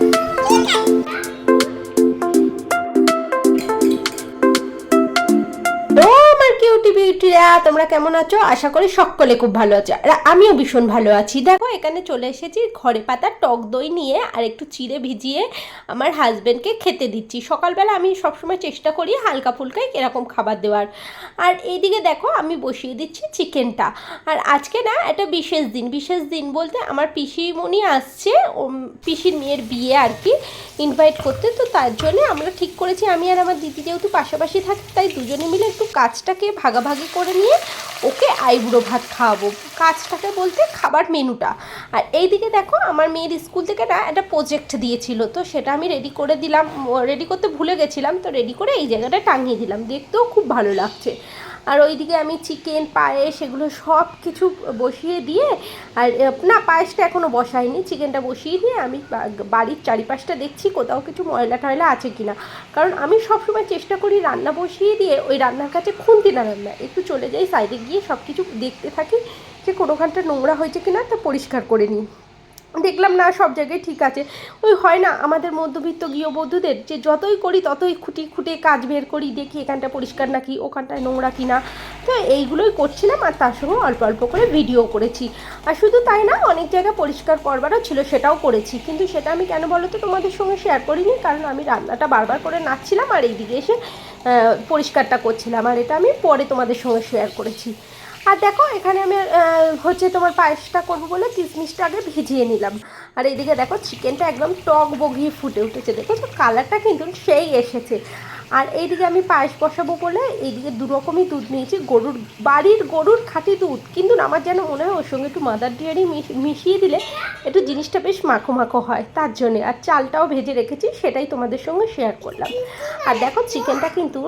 ও বিউটিরা তোমরা কেমন আছো? আশা করি সকলে খুব ভালো আছো। আর আমিও ভীষণ ভালো আছি। দেখো, এখানে চলে এসেছি ঘরে পাতা, টক দই নিয়ে আর একটু চিড়ে ভিজিয়ে আমার হাজব্যান্ডকে খেতে দিচ্ছি। সকালবেলা আমি সবসময় চেষ্টা করি হালকা ফুলকাই এরকম খাবার দেওয়ার। আর এইদিকে দেখো, আমি বসিয়ে দিচ্ছি চিকেনটা। আর আজকে না একটা বিশেষ দিন। বিশেষ দিন বলতে আমার পিসিমণি আসছে পিসির মেয়ের বিয়ে আর কি ইনভাইট করতে। তো তার জন্য আমরা ঠিক করেছি, আমি আর আমার দিদি যেহেতু পাশাপাশি থাকি, তাই দুজনে মিলে একটু কাজটাকে ভাগাভাগি করে নিয়ে ওকে আইবুড়ো ভাত খাওয়াবো। কাজটাকে বলতে খাবার মেনুটা। আর এইদিকে দেখো, আমার মেয়ের স্কুল থেকে না একটা প্রজেক্ট দিয়েছিল, তো সেটা আমি রেডি করে দিলাম রেডি করতে ভুলে গেছিলাম, তো রেডি করে এই জায়গাটা টাঙিয়ে দিলাম। দেখতেও খুব ভালো লাগছে। আর ওইদিকে আমি চিকেন পায়েস এগুলো সব কিছু বসিয়ে দিয়ে, আর না, পায়েসটা এখনও বসাইনি চিকেনটা বসিয়ে দিয়ে আমি বাড়ির চারিপাশটা দেখছি, কোথাও কিছু ময়লা টয়লা আছে কি না কারণ আমি সবসময় চেষ্টা করি রান্না বসিয়ে দিয়ে, ওই রান্নার কাছে খুন্তি না রান্না একটু চলে যাই সাইডে গিয়ে সব কিছু দেখতে থাকি যে কোনোখানটা নোংরা হয়েছে কিনা তা পরিষ্কার করে নিই। দেখলাম না, সব জায়গায় ঠিক আছে। ওই হয় না, আমাদের মধ্যবিত্ত গৃহবধূদের যে যতই করি, ততই খুঁটি খুঁটে কাজ বের করি, দেখি এখানটা পরিষ্কার নাকি, ওখানটায় নোংরা কিনা। তো এইগুলোই করছিলাম আর তার সঙ্গে অল্প অল্প করে ভিডিও করেছি। আর শুধু তাই না, অনেক জায়গা পরিষ্কার করবারও ছিল, সেটাও করেছি। কিন্তু সেটা আমি কেন বলো তো তোমাদের সঙ্গে শেয়ার করিনি, কারণ আমি রান্নাটা বারবার করে নাচছিলাম আর এইদিকে এসে পরিষ্কারটা করছিলাম। আর এটা আমি পরে তোমাদের সঙ্গে শেয়ার করেছি। আর দেখো, এখানে আমি হচ্ছে তোমার পায়েসটা করব বলে কিশমিশটা আগে ভিজিয়ে নিলাম। আর এইদিকে দেখো চিকেনটা একদম টক বগিয়ে ফুটে উঠেছে। দেখো তো কালারটা কিন্তু সেই এসেছে। আর এইদিকে আমি পায়েস বসাবো বলে এইদিকে দু রকমই দুধ নিয়েছি। গরুর, বাড়ির গরুর খাঁটি দুধ। কিন্তু আমার যেন মনে হয় ওর সঙ্গে একটু মাদার ডেয়ারি মিশিয়ে দিলে একটু জিনিসটা বেশ মাখো মাখো হয়। তার জন্যে। আর চালটাও ভেজে রেখেছি, সেটাই তোমাদের সঙ্গে শেয়ার করলাম। আর দেখো চিকেনটা কিন্তু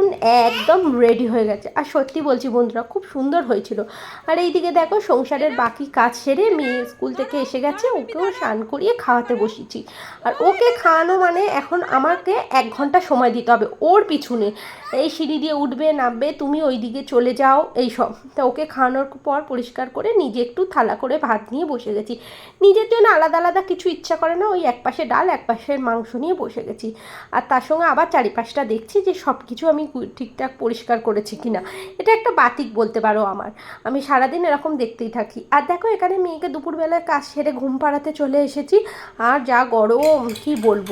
একদম রেডি হয়ে গেছে। আর সত্যি বলছি বন্ধুরা, খুব সুন্দর হয়েছিল। আর এইদিকে দেখো সংসারের বাকি কাজ সেরে মেয়ে স্কুল থেকে এসে গেছে, ওকেও স্নান করিয়ে খাওয়াতে বসিয়েছি আর ওকে খাওয়ানো মানে এখন আমাকে এক ঘণ্টা সময় দিতে হবে। ওর পিছনে। এই সিঁড়ি দিয়ে উঠবে, নামবে, তুমি ওই দিকে চলে যাও, এই সব। তা ওকে খাওয়ানোর পর পরিষ্কার করে নিজে একটু থালা করে ভাত নিয়ে বসে গেছি। নিজের জন্য আলাদা আলাদা কিছু ইচ্ছা করে না, ওই এক পাশে ডাল এক পাশে মাংস নিয়ে বসে গেছি। আর তার সঙ্গে আবার চারিপাশটা দেখছি যে সব কিছু আমি ঠিকঠাক পরিষ্কার করেছি কিনা। এটা একটা বাতিক বলতে পারো আমার। আমি সারাদিন এরকম দেখতেই থাকি। আর দেখো, এখানে মেয়েকে দুপুরবেলায় কাজ সেরে ঘুম পাড়াতে চলে এসেছি। আর যা গরম, কি বলব?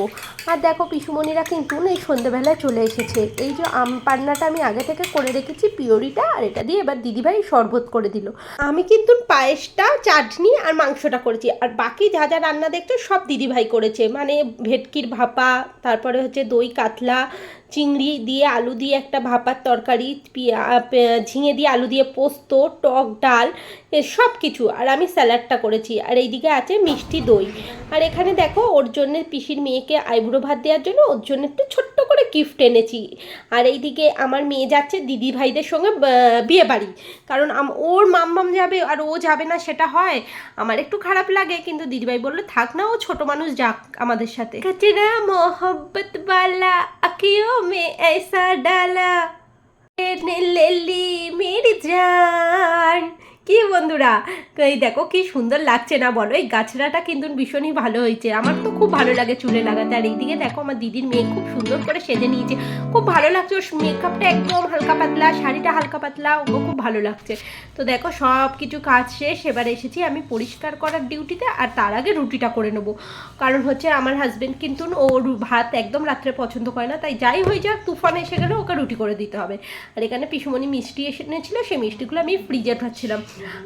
আর দেখো, পিসুমণিরা কিন্তু এই সন্ধ্যেবেলায় চলে এসেছে। এই যে আম পান্নাটা আমি আগে থেকে করে রেখেছি পিওরিটা, আর এটা দিয়ে এবার দিদিভাই শরবত করে দিল। আমি কিন্তু পায়েসটা, চাটনি আর মাংসটা করেছি। আর বাকি যা যা রান্না দেখতো সব দিদিভাই করেছে। মানে ভেটকির ভাপা, তারপরে হচ্ছে দই কাতলা চিংড়ি দিয়ে আলু দিয়ে একটা ভাপার তরকারি ঝিঙে দিয়ে আলু দিয়ে পোস্ত, টক ডাল সব কিছু আর আমি স্যালাডটা করেছি। আর এইদিকে আছে মিষ্টি দই। আর এখানে দেখো, ওর জন্য পিসির মেয়েকে আইবুড়ো ভাত দেওয়ার জন্য ওর জন্য একটু ছোট্ট করে গিফট এনেছি। আর এইদিকে আমার মেয়ে যাচ্ছে দিদি ভাইদের সঙ্গে বিয়ে বাড়ি। কারণ ওর মাম্মাম যাবে আর ও যাবে না সেটা হয়। আমার একটু খারাপ লাগে, কিন্তু দিদিভাই বলল, থাক না, ও ছোট মানুষ যাক আমাদের সাথে। মোহব্বত বালা আখিও में ऐसा डाला ले ली मेरी जान। কি বন্ধুরা? এই দেখো, কি সুন্দর লাগছে না বলো? এই গাছড়াটা কিন্তু ভীষণই ভালো হয়েছে। আমার তো খুব ভালো লাগে চুলে লাগাতে। আর এইদিকে দেখো, আমার দিদির মেয়ে খুব সুন্দর করে সেজে নিয়েছে। খুব ভালো লাগছে ওর মেকআপটা একদম হালকা পাতলা, শাড়িটা হালকা পাতলা। ওকে খুব ভালো লাগছে। তো দেখো সব কিছু কাজ শেষ। এবার এসেছি আমি পরিষ্কার করার ডিউটিতে, আর তার আগে রুটিটা করে নেব। কারণ হচ্ছে আমার হাজবেন্ড কিন্তু ও ভাত একদম রাত্রে পছন্দ করে না। তাই যাই হয়ে যাক, তুফান এসে গেলে ওকে রুটি করে দিতে হবে। আর এখানে পিসুমণি মিষ্টি এসে এনেছিল, সেই মিষ্টিগুলো আমি ফ্রিজে ঠাচ্ছিলাম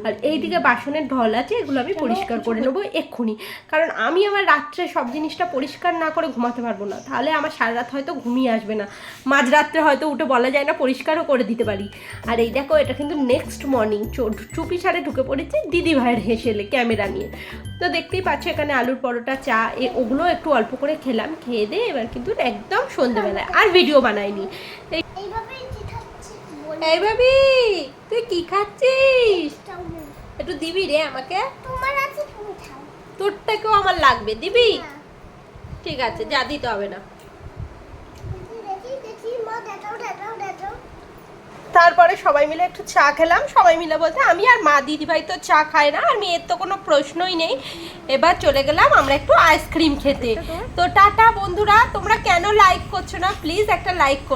আর এইদিকে বাসনের ঢল আছে এগুলো আমি পরিষ্কার করে নেব এক্ষুনি। কারণ আমি আমার রাত্রে সব জিনিসটা পরিষ্কার না করে ঘুমাতে পারব না। তাহলে আমার সারা রাত হয়তো ঘুমিয়ে আসবে না। মাঝরাত্রে হয়তো উঠে বলা যায় না পরিষ্কারও করে দিতে পারি। আর এই দেখো এটা কিন্তু নেক্সট মর্নিং চুপি সারে ঢুকে পড়েছে দিদি ভাইয়ের হেসেলে ক্যামেরা নিয়ে। তো দেখতেই পাচ্ছ এখানে আলুর পরোটা চা এ ওগুলো একটু অল্প করে খেলাম খেয়ে দিয়ে এবার কিন্তু একদম সন্ধেবেলায়। আর ভিডিও বানাইনি। এইভাবেই তুই কি খাচ্ছিস? একটু দিবি রে আমাকে? তোমার আছে তুমি খাও। তোরটাকেও আমার লাগবে দিবি? হ্যাঁ। ঠিক আছে যা দিতে হবে না। তারপরে সবাই মিলে একটু চা খেলাম। সবাই মিলে বলতে আমি আর মা দিদিভাই তো চা খায় না আর মেয়ের তো কোনো প্রশ্নই নেই। এবার চলে গেলাম আমরা একটু আইসক্রিম খেতে। তো টাটা বন্ধুরা তোমরা কেন লাইক করছ না? প্লিজ একটা লাইক করো।